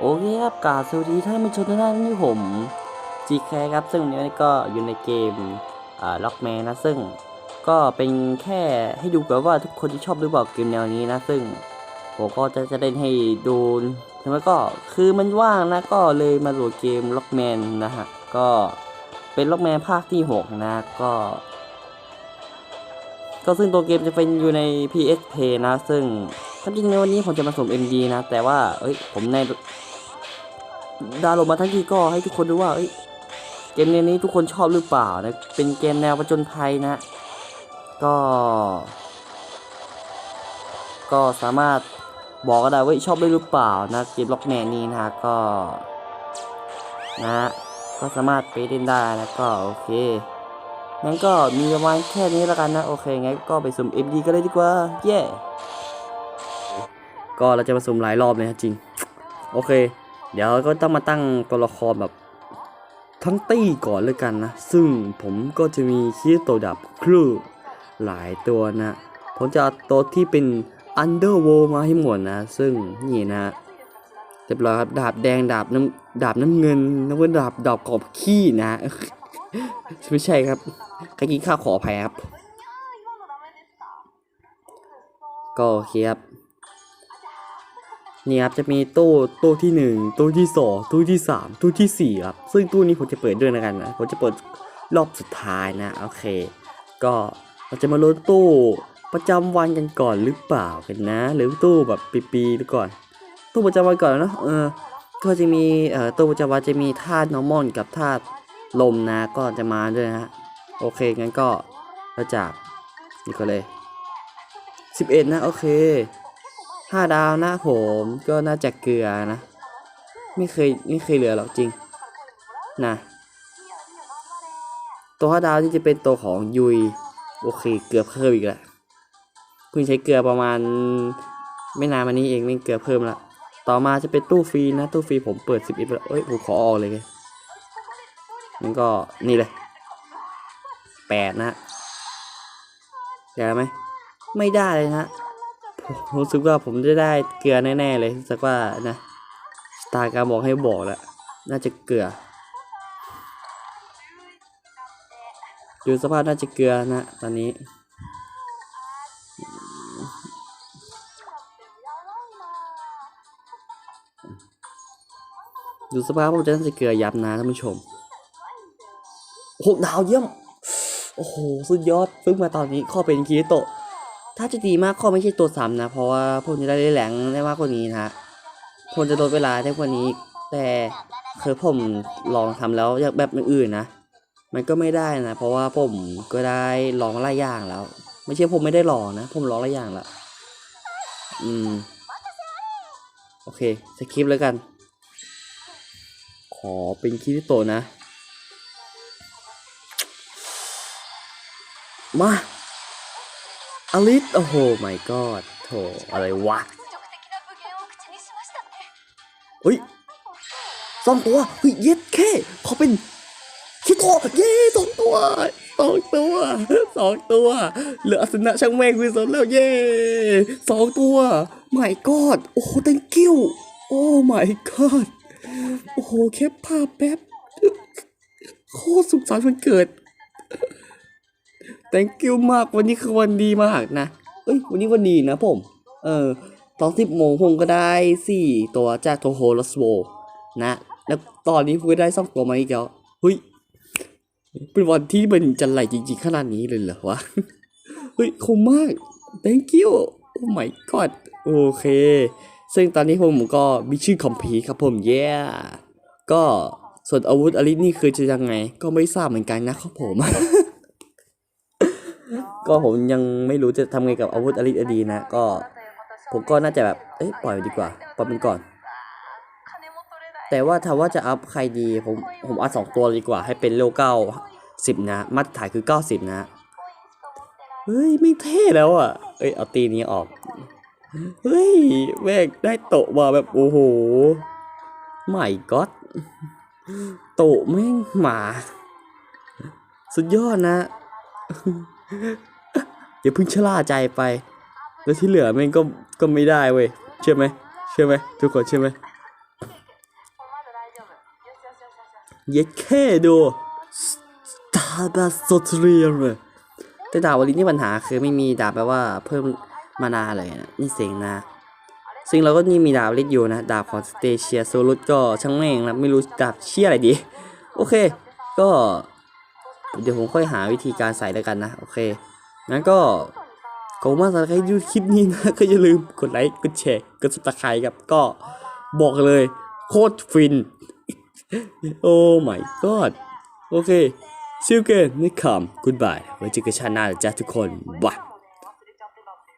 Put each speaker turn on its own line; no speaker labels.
โอเคครับกาสวัสดีท่านผู้ชมทุกท่านที่ผมจีแคครับซึ่งวันนี้ก็อยู่ในเกมล็อกแมนนะซึ่งก็เป็นแค่ให้ดูกันว่าทุกคนที่ชอบหรือเปล่าเกมแนวนี้นะซึ่งผมก็จะจะเล่นให้ดูแล้วก็คือมันว่างนะก็เลยมาโหลดเกมล็อกแมนนะฮะก็เป็นล็อกแมนภาคที่ 6 นะก็ ก็ซึ่งตัวเกมจะเป็นอยู่ใน PSP นะซึ่ง ควาจริงในวันนี้ผมจะมาสม MD นะ แต่ว่า เอ้ย ผมในดาวน์โหลดมาทั้งทีก็ให้ทุกคนดูว่า เอ้ย เกมแนวนี้ทุกคนชอบหรือเปล่านะ เป็นเกมแนวประจนภัยนะ ก็ ก็สามารถบอกก็ได้ว่าชอบด้หรือเปล่านะ เกมล็อกแมนนี้นะก็ นะ ก็สามารถไปเล่นได้นะก็โอเคงั้นก็มีประมาณแค่นี้แล้วกันนะ โอเคงั้นก็ไปสุ่ม MD กันเลยดีกว่า เย้ ก็เราจะมาสุ่มหลายรอบเลยนะจริง โอเค เดี๋ยวก็ต้องมาตั้งตัวละครแบบทั้งตี้ก่อนเลยกันนะ ซึ่งผมก็จะมีคีย์ตัวดับครูหลายตัวนะ ผมจะเอาตัวที่เป็น Underworld มาให้หมดนะ ซึ่งนี่นะเรียบร้อยครับดาบแดงดาบน้ำดาบน้ำเงินแล้วก็ดาบดาบกรอบขี้นะไม่ใช่ครับใครกินข้าวขออภัยครับ ก็โอเคครับ นี่ครับจะมีตู้ตู้ที่หนึ่งตู้ที่สองตู้ที่สามตู้ที่สี่ครับ ซึ่งตู้นี้ผมจะเปิดด้วยนะกันนะผมจะเปิดรอบสุดท้ายนะโอเค ก็เราจะมาลุ้นตู้ประจำวันกันก่อนหรือเปล่ากันนะ หรือตู้แบบปีๆก่อน ตู้ประจำวันก่อนนะเออก็จะมีเอ่อตู้ประจำวันจะมีธาตุนอร์มอนกับธาตุลมนะก็จะมาด้วยนะฮะโอเคงั้นก็เราจากนี่ก็เลย 11 นะโอเค ห้าดาวนะผมก็น่าจะเกลือนะ ไม่เคยไม่เคยเหลือหรอกจริงนะตัวห้าดาวนี่จะเป็นตัวของยุย โอเค เกลือเพิ่มอีกแล้วเพิ่งใช้เกลือประมาณ ไม่นานมานี้เองไม่เกลือเพิ่มละต่อมาจะเป็นตู้ฟรีนะ ตู้ฟรีผมเปิด11ไปแล้วเอ้ยผมขอออกเลยไงมันก็นี่เลยแปดนะได้ไหมไม่ได้เลยนะ รู้สึกว่าผมจะได้เกลือแน่ๆเลยสักว่านะสตาร์การบอกให้บอกแล้วน่าจะเกลือดูสภาพน่าจะเกลือนะตอนนี้ ดูสภาพผมจะน่าจะเกลือยับนะท่านผู้ชมหกดาวเยี่ยม โอ้โห สุดยอดเพิ่งมาตอนนี้ข้อเป็นคีโตะ ถ้าจะดีมากข้อไม่ใช่ตัวซ้ำนะ เพราะว่าผมจะได้แหลงได้มากกว่านี้นะฮะผมจะลดเวลาได้กว่านี้ แต่คือผมลองทำแล้วอย่างแบบอื่นนะ มันก็ไม่ได้นะ เพราะว่าผมก็ได้ลองหลายอย่างแล้ว ไม่ใช่ผมไม่ได้ลองนะ ผมลองหลายอย่างแล้ว อืม โอเค สคริปต์แล้วกัน ขอเป็นคิริโตนะ มา อลิสโอ้โห my god โถอะไรวะเฮ้ยสองตัวเฮ้ยเย็ดแค่เขาเป็นคิโตะเย้สองตัวสองตัวสองตัวเหลืออสนะช่างแม่งวิสนแล้วเย้สองตัว my god โอ้โห thank you โอ้ my god โอ้โหแค่ภาพแป๊บโคตรสุขสันต์วันเกิด thank you มากวันนี้คือวันดีมากนะเอ้ยวันนี้วันดีนะผม เออตอนสิบโมงผมก็ได้สี่ตัวจากโทโฮลสโวนะแล้วตอนนี้ผมก็ได้สองตัวมาอีกแล้วเฮ้ยเป็นวันที่มันจันไหลจริงๆขนาดนี้เลยเหรอวะเฮ้ยคมมาก thank you oh my god โอเค ซึ่งตอนนี้ผมก็มีชื่อคอมพีครับผม yeah ก็ส่วนอาวุธอลิสนี่คือจะยังไง ก็ไม่ทราบเหมือนกันนะครับผม ก็ผมยังไม่รู้จะทำไงกับอาวุธอลิอดีนะ ก็ ผมก็น่าจะแบบ เอ้ยปล่อยดีกว่า ปล่อยมันก่อน แต่ว่าถ้าว่าจะอัพใครดี ผม ผมอัพสองตัวดีกว่า ให้เป็นเลเวลเก้าสิบนะ มัดถ่ายคือเก้าสิบนะ เฮ้ย ไม่เท่แล้วอะ เอ้ย เอาตีนี้ออก เฮ้ยแม่งได้โตะมาแบบ โอ้โหไม่ก็ตโตะแม่งหมา สุดยอดนะ อย่าเพิ่งชะล่าใจไป แล้วที่เหลือแม่งก็ก็ไม่ได้เว้ยเชื่อไหมเชื่อไหมทุกคนเชื่อไหมเย็ดแค่ดูสตาร์บัสโซเทียเลยแต่ดาบวลินนี่ปัญหาคือไม่มีดาบแปลว่าเพิ่มมานาเลยนะนี่เสียงนะซึ่งเราก็นี่มีดาบเล็กอยู่นะ ดาบของสเตเชียโซลุสก็ช่างแม่งนะไม่รู้ดาบเชี่ยอะไรดี โอเค ก็ เดี๋ยวผมค่อยหาวิธีการใส่แล้วกันนะ โอเค งั้นก็ขอบคุณมากสำหรับใครดูคลิปนี้นะ ก็อย่าลืมกดไลค์ กดแชร์ กดซับสไครต์ครับ ก็บอกเลย โคตรฟิน โอ้ my god โอเคซิลเกนนี่คำ goodbye ไว้เจอกันชาติหน้านะจ๊ะทุกคนบ๊าย